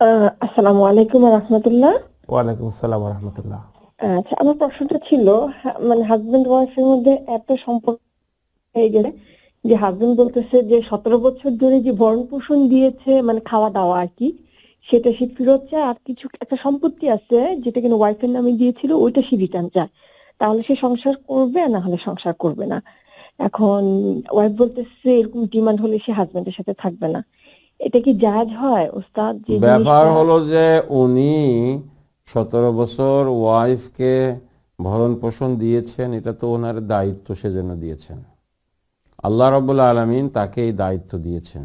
আসসালামু আলাইকুম রহমতুল্লাহ। ওয়ালাইকুম আসসালাম রহমতুল্লাহ। আচ্ছা আমার প্রশ্নটা ছিল মানে হাজবেন্ড ওয়াইফের মধ্যে এত সম্পর্ক হয়ে গেলে যে হাজবেন্ড বলতেছে যে সতেরো বছর ধরে যে ভরণ পোষণ দিয়েছে মানে খাওয়া দাওয়া আর কি সেটা সে ফেরত চায় আর কিছু একটা সম্পত্তি আছে যেটা কিনা ওয়াইফের নামে দিয়েছিল ওইটা সে রিটার্ন চায়। তাহলে সে সংসার করবে না হলে সংসার করবে না? এখন ওয়াইফ বলতেছে এরকম ডিমান্ড হলে সে হাজবেন্ডের সাথে থাকবে না। এটা কি জায়েজ হয়? ওস্তাদ যে ব্যাপার হলো যে উনি সতেরো বছর ওয়াইফকে ভরণ পোষণ দিয়েছেন, এটা তো ওনার দায়িত্ব, সেজন্য দিয়েছেন। আল্লাহ রব্বুল আলমিন তাকে এই দায়িত্ব দিয়েছেন।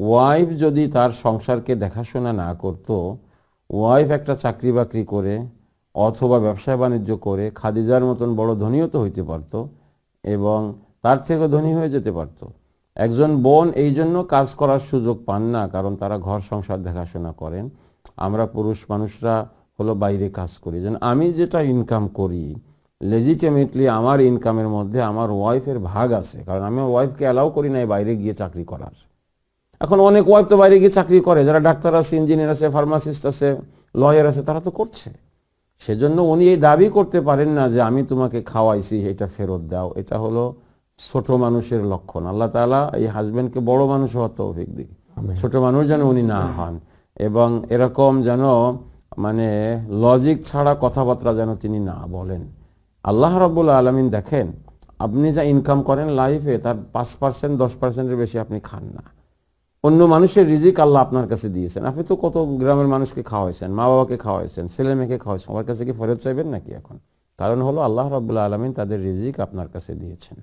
ওয়াইফ যদি তার সংসারকে দেখাশোনা না করত, ওয়াইফ একটা চাকরি বাকরি করে অথবা ব্যবসা বাণিজ্য করে, খাদিজার মতন বড় ধনীও তো হইতে পারত এবং তার থেকে ধনী হয়ে যেতে পারত। একজন বোন এই জন্য কাজ করার সুযোগ পান না, কারণ তারা ঘর সংসার দেখাশোনা করেন। আমরা পুরুষ মানুষরা হলো বাইরে কাজ করি। যেন আমি যেটা ইনকাম করি লেজিটিমেটলি আমার ইনকামের মধ্যে আমার ওয়াইফের ভাগ আছে, কারণ আমি ওয়াইফকে অ্যালাউ করি না বাইরে গিয়ে চাকরি করার। এখন অনেক ওয়াইফ তো বাইরে গিয়ে চাকরি করে, যারা ডাক্তার আছে ইঞ্জিনিয়ার আছে ফার্মাসিস্ট আছে লয়ার আছে, তারা তো করছে। সেজন্য উনি এই দাবি করতে পারেন না যে, আমি তোমাকে খাওয়াইছি, এটা ফেরত দাও। এটা হলো ছোট মানুষের লক্ষণ। আল্লাহ তাআলা এই হাজবেন্ডকে বড় মানুষ হওয়ার তৌফিক দিক। ছোট মানুষ যেন উনি না হন এবং এরকম যেন মানে লজিক ছাড়া কথাবার্তা যেন তিনি না বলেন। আল্লাহ রাব্বুল আলমিন দেখেন আপনি যা ইনকাম করেন লাইফে তার পাঁচ পার্সেন্ট দশ পার্সেন্টের বেশি আপনি খান না। অন্য মানুষের রিজিক আল্লাহ আপনার কাছে দিয়েছেন। আপনি তো কত গ্রামের মানুষকে খাওয়াইছেন মা বাবাকে খাওয়াইছেন ছেলে মেয়েকে খাওয়াইছেন সবার কাছে কি ফেরত চাইবেন নাকি এখন? কারণ হলো আল্লাহ রাবুল্লাহ আলমিন তাদের রিজিক আপনার কাছে দিয়েছেন।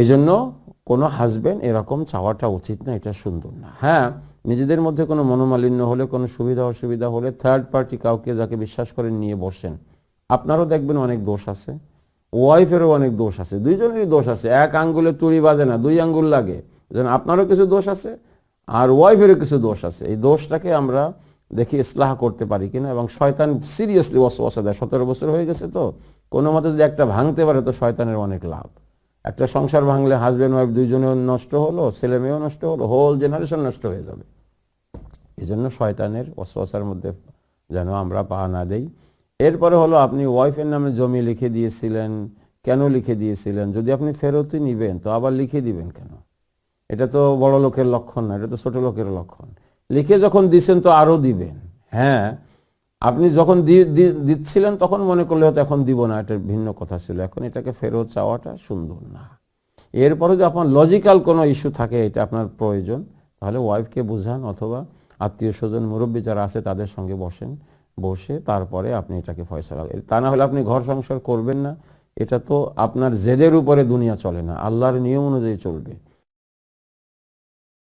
এই জন্য কোনো হাজবেন্ড এরকম চাওয়াটা উচিত না, এটা সুন্দর না। হ্যাঁ নিজেদের মধ্যে কোনো মনোমালিন্য হলে, কোনো সুবিধা অসুবিধা হলে থার্ড পার্টি কাউকে যাকে বিশ্বাস করেন নিয়ে বসেন। আপনারও দেখবেন অনেক দোষ আছে ওয়াইফেরও অনেক দোষ আছে, দুইজনেরই দোষ আছে। এক আঙ্গুলে তুড়ি বাজে না, দুই আঙ্গুল লাগে। যেন আপনারও কিছু দোষ আছে আর ওয়াইফেরও কিছু দোষ আছে। এই দোষটাকে আমরা দেখি ইসলাহ করতে পারি কিনা এবং শয়তান সিরিয়াসলি ওয়াসওয়াসা দেয় সতেরো বছর হয়ে গেছে তো, কোনো মতে যদি একটা ভাঙতে পারে তো শয়তানের অনেক লাভ। একটা সংসার ভাঙলে হাজব্যান্ড ওয়াইফ দুইজনেও নষ্ট হলো, ছেলে মেয়েও নষ্ট হলো হোল জেনারেশন নষ্ট হয়ে যাবে। এই জন্য শয়তানের ওয়াসওয়াসার মধ্যে যেন আমরা পা না দেই। এরপরে হলো আপনি ওয়াইফের নামে জমি লিখে দিয়েছিলেন, কেন লিখে দিয়েছিলেন? যদি আপনি ফেরতই নিবেন, তো আবার লিখে দিবেন কেন? এটা তো বড় লোকের লক্ষণ না, এটা তো ছোট লোকের লক্ষণ। লিখে যখন দিছেন, তো আরও দিবেন। হ্যাঁ আপনি যখন দিচ্ছিলেন, তখন মনে করলে হয়তো এখন দিব না, এটা ভিন্ন কথা ছিল। এখন এটাকে ফেরত চাওয়াটা সুন্দর না। এরপরে যদি আপনার লজিক্যাল কোনো ইস্যু থাকে, এটা আপনার প্রয়োজন। তাহলে ওয়াইফকে বুঝান অথবা আত্মীয় স্বজন, মুরব্বী যারা আছে, তাদের সঙ্গে বসেন, বসে তারপরে আপনি এটাকে ফয়সলা তা না হলে আপনি ঘর সংসার করবেন না। এটা তো আপনার জেদের উপরে দুনিয়া চলে না, আল্লাহর নিয়ম অনুযায়ী চলবে।